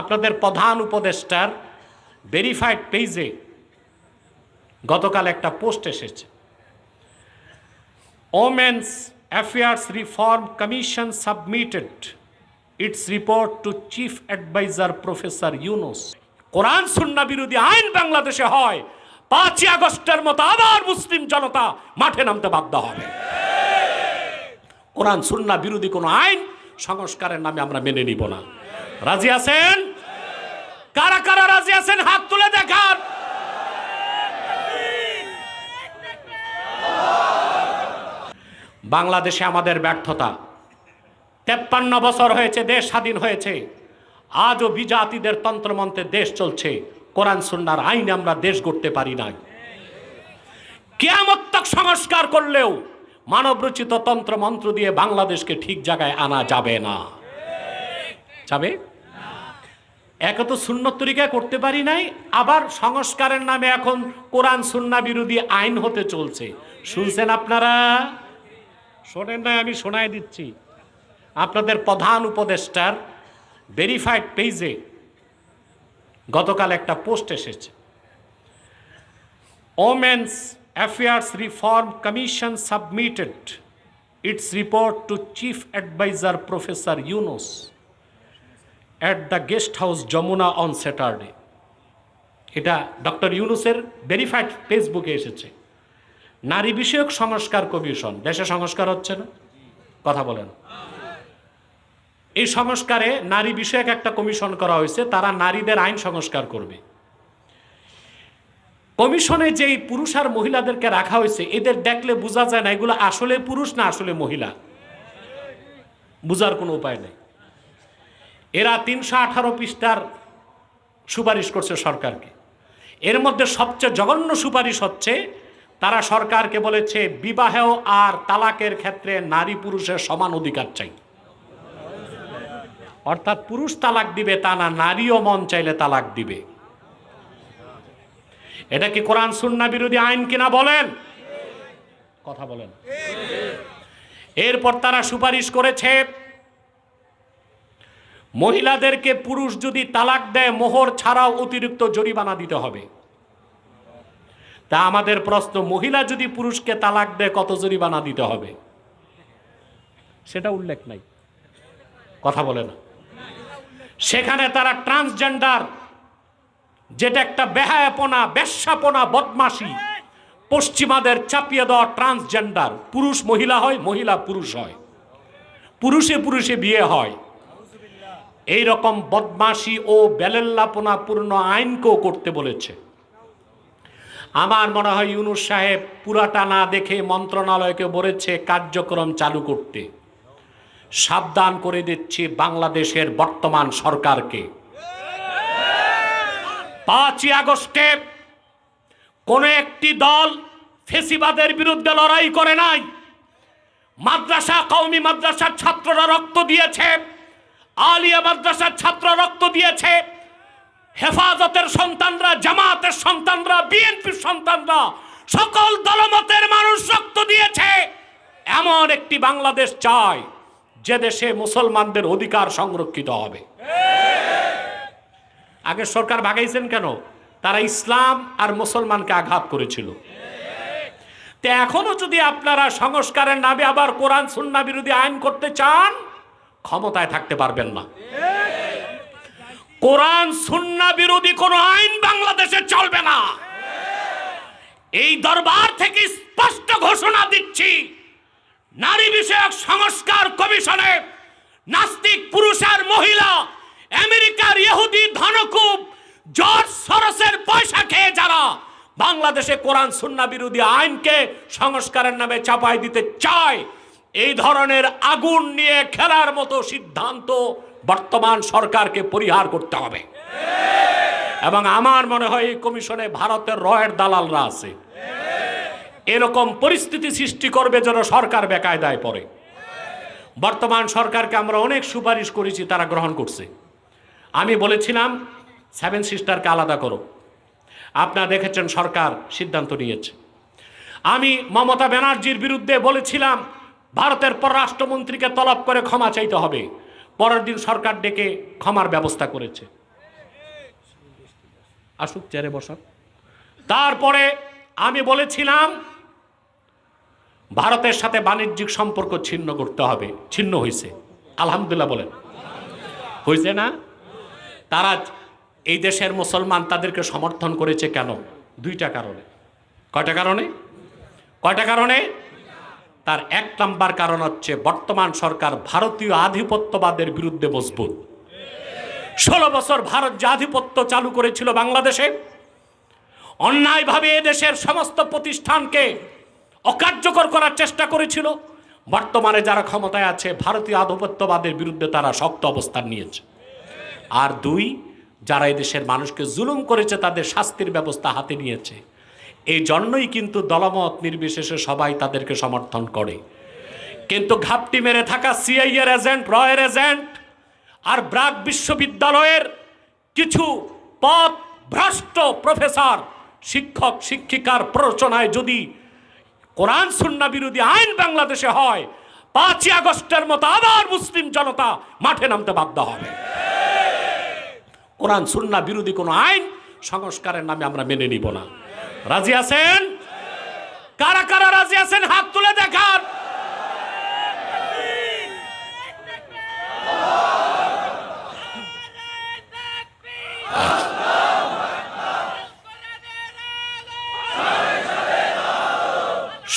আপনাদের প্রধান উপদেষ্টার ভেরিফাইড পেজে গতকাল একটা পোস্ট এসেছে। Women's affairs reform commission submitted its report to chief adviser professor Yunus কোরআন, সুন্না বিরোধী আইন বাংলাদেশে হয়, পাঁচই আগস্টের মতো আবার মুসলিম জনতা মাঠে নামতে বাধ্য হবে। কোরআন, সুন্না বিরোধী কোনো আইন সংস্কারের নামে আমরা মেনে নিব না। রাজি আছেন? কারা রাজি আছেন? হাত তুলে দেখান। বাংলাদেশে আমাদের ব্যর্থতা। তেপ্পান্ন বছর হয়েছে, দেশ স্বাধীন হয়েছে। আজও বিজাতিদের তন্ত্রমন্ত্রে দেশ চলছে। কোরআন, সুন্নার আইনে আমরা দেশ গড়তে পারি নাই। কেয়ামত্তক সংস্কার করলেও মানবরচিত তন্ত্রমন্ত্র দিয়ে বাংলাদেশকে ঠিক জায়গায় আনা যাবে না। যাবে? এক তো সুন্নত তরিকা করতে পারি নাই, আবার সংস্কারের নামে এখন কোরআন সুন্না বিরোধী আইন হতে চলছে। শুনছেন আপনারা? শোনেন না আমি শোনাই দিচ্ছি। আপনাদের প্রধান উপদেষ্টার ভেরিফাইড পেজে গতকাল একটা পোস্ট এসেছে। Women's affairs reform commission submitted its report to chief adviser professor Yunus at the guest house Jamuna on Saturday এটা ডক্টর ইউনুসের ভেরিফাইড ফেসবুকে এসেছে। নারী বিষয়ক সংস্কার কমিশন, দেশে সংস্কার হচ্ছে না? কথা বলেন। এই সংস্কারে নারী বিষয়ক একটা কমিশন করা হয়েছে, তারা নারীদের আইন সংস্কার করবে। কমিশনে যেই পুরুষ আর মহিলাদেরকে রাখা হয়েছে, এদের দেখলে বোঝা যায় না এগুলো আসলে পুরুষ না আসলে মহিলা। বোঝার কোনো উপায় নেই। এরা তিনশো আঠারো পৃষ্ঠার সুপারিশ করছে সরকারকে। এর মধ্যে সবচেয়ে জঘন্য সুপারিশ হচ্ছে, তারা সরকারকে বলেছে, বিবাহ আর তালাকের ক্ষেত্রে নারী পুরুষের সমান অধিকার চাই। অর্থাৎ পুরুষ তালাক দিবে তা না, নারীও মন চাইলে তালাক দিবে। এটা কি কোরআন সুন্না বিরোধী আইন কিনা বলেন? কথা বলেন। এরপর তারা সুপারিশ করেছে মহিলাদেরকে পুরুষ যদি তালাক দেয়, মোহর ছাড়াও অতিরিক্ত জরিমানা দিতে হবে। তা আমাদের প্রশ্ন, মহিলা যদি পুরুষকে তালাক দেয়, কত জরিমানা দিতে হবে? সেটা উল্লেখ নাই। কথা বলে না। সেখানে তারা ট্রান্সজেন্ডার, যেটা একটা বেহায়াপনা, বেশ্যাপনা বদমাসি পশ্চিমাদের চাপিয়ে দেওয়া ট্রান্সজেন্ডার। পুরুষ মহিলা হয়, মহিলা পুরুষ হয়। পুরুষে পুরুষে বিয়ে হয়। এই রকম বদমাসি ও বেলেল্লাপনাপূর্ণ আইনকেও করতে বলেছে। আমার মনে হয় ইউনুস সাহেব পুরাটা না দেখে মন্ত্রণালয়কে বলেছে, কার্যক্রম চালু করতে। সাবধান করে দিচ্ছি বাংলাদেশের বর্তমান সরকারকে। পাঁচই আগস্টে কোনো একটি দল ফেসিবাদের বিরুদ্ধে লড়াই করে নাই। মাদ্রাসা, কওমি মাদ্রাসার ছাত্ররা রক্ত দিয়েছে। আলিয়া মাদ্রাসার ছাত্র রক্ত দিয়েছে। হেফাজতের সন্তানরা, জামাতের সন্তানরা, বিএনপির সন্তানরা, সকল দলমতের মানুষ রক্ত দিয়েছে। এমন একটি বাংলাদেশ চায় যে দেশে মুসলমানদের অধিকার সংরক্ষিত হবে। আগে সরকার ভাগাইছেন কেন? তারা ইসলাম আর মুসলমানকে আঘাত করেছিল। তো এখনও যদি আপনারা সংস্কারের নামে আবার কোরআন, সুন্না বিরোধী আইন করতে চান ক্ষমতায় থাকতে পারবেন না। কোরআন, সুন্না বিরোধী কোনো আইন বাংলাদেশে চলবে না। এই দরবার থেকে স্পষ্ট ঘোষণা দিচ্ছি, নারী বিষয়ক সংস্কার কমিশনে নাস্তিক পুরুষ আর মহিলা, আমেরিকার ইহুদি ধনকুব, জর্জ সরসের পয়সা খেয়ে যারা বাংলাদেশে কোরআন, সুন্না বিরোধী আইনকে সংস্কারের নামে চাপাই দিতে চায় এই ধরনের আগুন নিয়ে খেলার মতো সিদ্ধান্ত বর্তমান সরকারকে পরিহার করতে হবে। এবং আমার মনে হয় এই কমিশনে ভারতের রয়ের দালালরা আছে। এরকম পরিস্থিতি সৃষ্টি করবে যেন সরকার বেকায়দায় পড়ে। বর্তমান সরকারকে আমরা অনেক সুপারিশ করেছি, তারা গ্রহণ করছে। আমি বলেছিলাম, সেভেন সিস্টারকে আলাদা করো। আপনারা দেখেছেন সরকার সিদ্ধান্ত নিয়েছে। আমি মমতা ব্যানার্জির বিরুদ্ধে বলেছিলাম ভারতের পররাষ্ট্রমন্ত্রীকে তলব করে ক্ষমা চাইতে হবে। পরের দিন সরকার ডেকে ক্ষমার ব্যবস্থা করেছে। আসুক, চেয়ারে বসাক। তারপরে আমি বলেছিলাম, ভারতের সাথে বাণিজ্যিক সম্পর্ক ছিন্ন করতে হবে। ছিন্ন হয়েছে আলহামদুলিল্লাহ বলেন। হয়েছে না? তারা এই দেশের মুসলমান তাদেরকে সমর্থন করেছে কেন? দুইটা কারণে। কয়টা কারণে? কয়টা কারণে? তার এক নাম্বার কারণ হচ্ছে বর্তমান সরকার ভারতীয় আধিপত্যবাদের বিরুদ্ধে মজবুত। ষোলো বছর ভারত যে আধিপত্য চালু করেছিল বাংলাদেশে, অন্যায়ভাবে এদেশের সমস্ত প্রতিষ্ঠানকে অকার্যকর করার চেষ্টা করেছিল। বর্তমানে যারা ক্ষমতায় আছে, ভারতীয় আধিপত্যবাদের বিরুদ্ধে তারা শক্ত অবস্থান নিয়েছে। আর দুই, যারা এই দেশের মানুষকে জুলুম করেছে, তাদের শাস্তির ব্যবস্থা হাতে নিয়েছে। এই জন্যই কিন্তু দলমত নির্বিশেষে সবাই তাদেরকে সমর্থন করে। কিন্তু ঘাপটি মেরে থাকা সিআইএর এজেন্ট, রয়ের এজেন্ট আর ব্রাক বিশ্ববিদ্যালয়ের কিছু পথ ভ্রষ্ট প্রফেসর, শিক্ষক, শিক্ষিকার প্ররোচনায় যদি কোরআন, সুন্না বিরোধী আইন বাংলাদেশে হয়, পাঁচই আগস্টের মতো আবার মুসলিম জনতা মাঠে নামতে বাধ্য হবে। কোরআন, সুন্না বিরোধী কোনো আইন সংস্কারের নামে আমরা মেনে নিব না। রাজি আছেন? কারা কারা রাজি আছেন? হাত তুলে দেখান।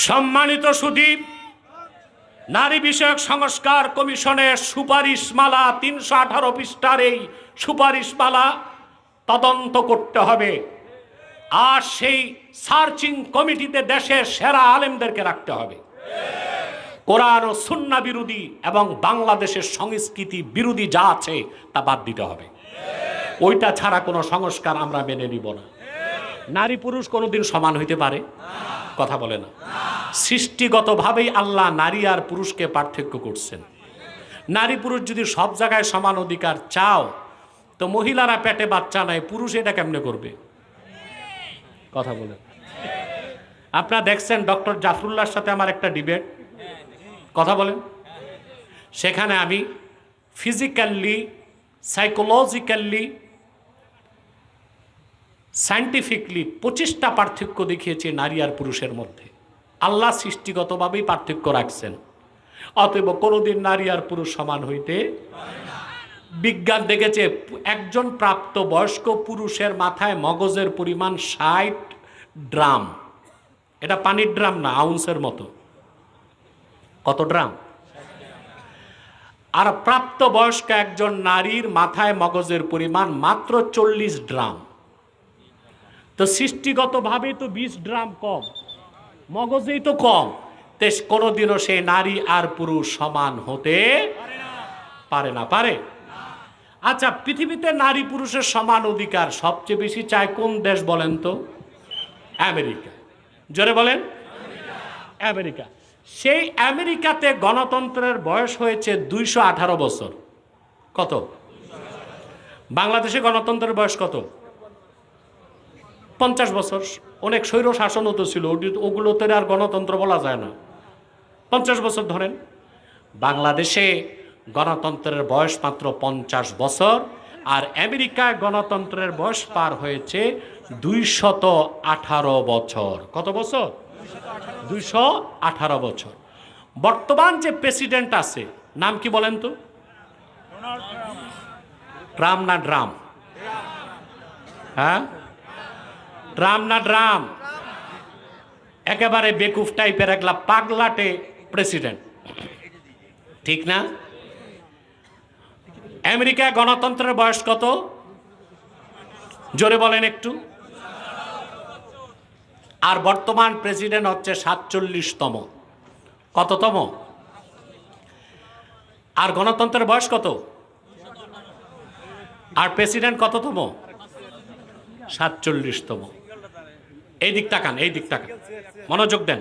সম্মানিত সুদীপ, নারী বিষয়ক সংস্কার কমিশনের সুপারিশমালা তিনশো আঠারো পৃষ্ঠার এই সুপারিশমালা তদন্ত করতে হবে। আর সেই সার্চিং কমিটিতে দেশের সেরা আলেমদেরকে রাখতে হবে। কোরআন ও সুন্না বিরোধী এবং বাংলাদেশের সংস্কৃতি বিরোধী যা আছে তা বাদ দিতে হবে। ওইটা ছাড়া কোনো সংস্কার আমরা মেনে নিব না। নারী পুরুষ কোনোদিন সমান হইতে পারে? কথা বলে না। সৃষ্টিগতভাবেই আল্লাহ নারী আর পুরুষকে পার্থক্য করছেন। নারী পুরুষ যদি সব জায়গায় সমান অধিকার চাও, তো মহিলারা পেটে বাচ্চা নাই, পুরুষ এটা কেমনে করবে? কথা বলে। আপনারা দেখছেন ডক্টর জাফরুল্লাহর সাথে আমার একটা ডিবেট। কথা বলেন। সেখানে আমি ফিজিক্যালি সাইকোলজিক্যালি সায়েন্টিফিকলি পঁচিশটা পার্থক্য দেখিয়েছে নারী আর পুরুষের মধ্যে। আল্লাহ সৃষ্টিগতভাবেই পার্থক্য রাখছেন। অতএব কোনোদিন নারী আর পুরুষ সমান হইতে বিজ্ঞান দেখেছে, একজন প্রাপ্ত বয়স্ক পুরুষের মাথায় মগজের পরিমাণ ষাট ড্রাম। এটা পানির ড্রাম না, আউন্সের মতো। কত ড্রাম? আর প্রাপ্ত বয়স্ক একজন নারীর মাথায় মগজের পরিমাণ মাত্র চল্লিশ ড্রাম। তো সৃষ্টিগতভাবে তো বিশ ড্রাম কম, মগজেই তো কম। তে কোনোদিনও সে নারী আর পুরুষ সমান হতে পারে না, পারে। আচ্ছা পৃথিবীতে নারী পুরুষের সমান অধিকার সবচেয়ে বেশি চায় কোন দেশ বলেন তো? আমেরিকা। জোরে বলেন। আমেরিকা। সেই আমেরিকাতে গণতন্ত্রের বয়স হয়েছে দুইশো আঠারো বছর। কত? বাংলাদেশে গণতন্ত্রের বয়স কত? পঞ্চাশ বছর। অনেক স্বৈর শাসনও তো ছিল ওগুলোতে আর গণতন্ত্র বলা যায় না। পঞ্চাশ বছর ধরেন। বাংলাদেশে গণতন্ত্রের বয়স মাত্র পঞ্চাশ বছর, আর আমেরিকায় গণতন্ত্রের বয়স পার হয়েছে দুইশত আঠারো বছর। কত বছর? দুইশো আঠারো বছর। বর্তমান যে প্রেসিডেন্ট আছে, নাম কি বলেন তো? ট্রাম না ড্রাম? হ্যাঁ? ট্রাম না ড্রাম? একেবারে বেকুফ টাইপের একলা পাগলাটে প্রেসিডেন্ট। ঠিক না? আমেরিকায় গণতন্ত্রের বয়স কত? জোরে বলেন একটু। আর বর্তমান প্রেসিডেন্ট হচ্ছে সাতচল্লিশতম। কততম? আর গণতন্ত্রের বয়স কত? আর প্রেসিডেন্ট কততম? সাতচল্লিশতম। এই দিক তাকান এই দিক তাকান মনোযোগ দেন।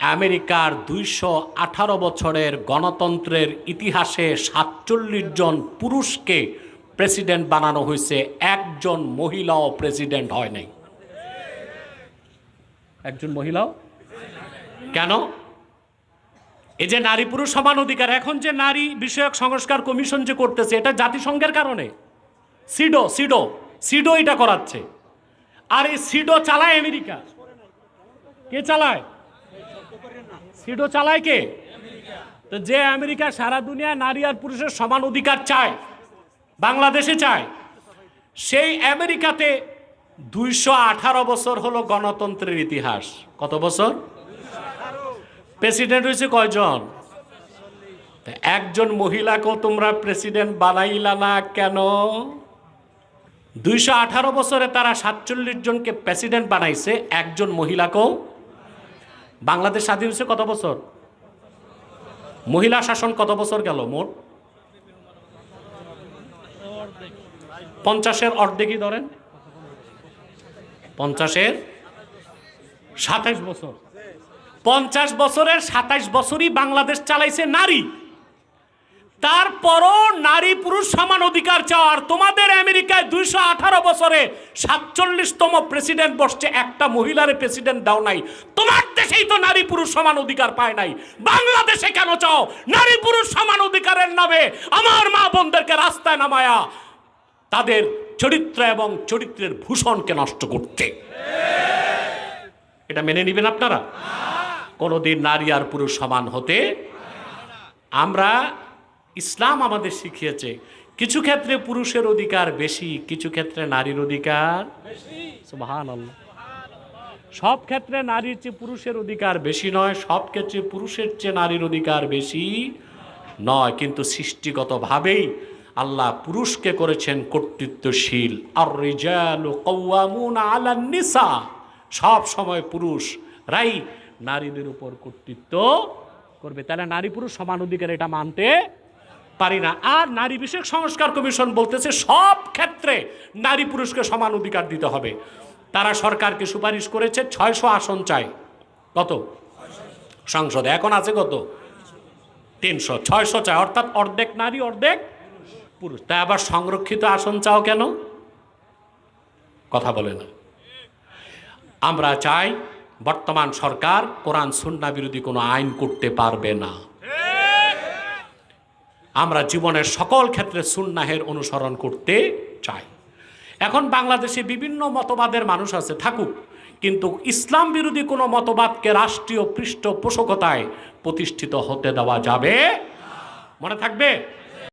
আমেরিকার দুইশো আঠারো বছরের গণতন্ত্রের ইতিহাসে সাতচল্লিশ জন পুরুষকে প্রেসিডেন্ট বানানো হয়েছে একজন মহিলাও প্রেসিডেন্ট হয় নাই একজন মহিলাও? কেন? এই যে নারী পুরুষ সমান অধিকার এখন যে নারী বিষয়ক সংস্কার কমিশন যে করতেছে এটা জাতিসংঘের কারণে। সিডো সিডো সিডো এটা করাচ্ছে। আর এই সিডো চালায় আমেরিকা। কে চালায়? সিডো চালায় কে? তো যে আমেরিকা সারা দুনিয়া নারী আর পুরুষের সমান অধিকার চায়, বাংলাদেশে চায়, সেই আমেরিকাতে দুইশো আঠারো বছর হলো গণতন্ত্রের ইতিহাস। কত বছর? প্রেসিডেন্ট হয়েছে কয়জন? একজন মহিলাকেও তোমরা প্রেসিডেন্ট বানাইলা না কেন? দুইশো আঠারো বছরে তারা সাতচল্লিশ জনকে প্রেসিডেন্ট বানাইছে, একজন মহিলাকেও বাংলাদেশ স্বাধীন হয়েছে কত বছর? মহিলা শাসন কত বছর গেল মোট? পঞ্চাশের অর্ধেকই ধরেন। পঞ্চাশের সাতাইশ বছর। পঞ্চাশ বছরের সাতাইশ বছরই বাংলাদেশ চালাইছে নারী। তারপরও নারী পুরুষ সমান অধিকার চাওয়ার তোমাদের আমেরিকায় দুইশো আঠারো বছরে সাতচল্লিশতম প্রেসিডেন্ট বসছে। একটা মহিলার প্রেসিডেন্ট দাও নাই। তোমার দেশেই তো নারী পুরুষ সমান অধিকার পায় নাই। বাংলাদেশে কেন চাও? নারী পুরুষ সমান অধিকারের নামে আমার মা বোনদেরকে রাস্তায় নামায়া তাদের চরিত্র এবং চরিত্রের ভূষণকে নষ্ট করতে। এটা মেনে নেবেন আপনারা? কোনোদিন নারী আর পুরুষ সমান হতে আমরা ইসলাম আমাদের শিখিয়েছে। কিছু ক্ষেত্রে পুরুষের অধিকার বেশি, কিছু ক্ষেত্রে নারীর অধিকার সব ক্ষেত্রে নারীর চেয়ে পুরুষের অধিকার বেশি নয়, সব ক্ষেত্রে পুরুষের চেয়ে নারীর অধিকার বেশি নয়। কিন্তু সৃষ্টিগতভাবেই আল্লাহ পুরুষকে করেছেন কর্তৃত্বশীল। আর নিসা। সব সময় পুরুষ রাই নারীদের উপর কর্তৃত্ব করবে। তাহলে নারী পুরুষ সমান অধিকার, এটা মানতে পারি না। আর নারী বিষয়ক সংস্কার কমিশন বলতেছে, সব ক্ষেত্রে নারী পুরুষকে সমান অধিকার দিতে হবে। তারা সরকারকে সুপারিশ করেছে, ছয়শো আসন চাই। কত? সংসদে। এখন আছে কত? তিনশো। ছয়শো চাই। অর্থাৎ অর্ধেক নারী, অর্ধেক পুরুষ। তাই আবার সংরক্ষিত আসন চাও কেন? কথা বলে না। আমরা চাই, বর্তমান সরকার কোরআন সুন্না বিরোধী কোনো আইন করতে পারবে না। আমরা জীবনের সকল ক্ষেত্রে সুন্নাহের অনুসরণ করতে চাই। এখন বাংলাদেশে বিভিন্ন মতবাদের মানুষ আছে, থাকুক। কিন্তু ইসলাম বিরোধী কোনো মতবাদকে রাষ্ট্রীয় পৃষ্ঠপোষকতায় প্রতিষ্ঠিত হতে দেওয়া যাবে? মনে থাকবে?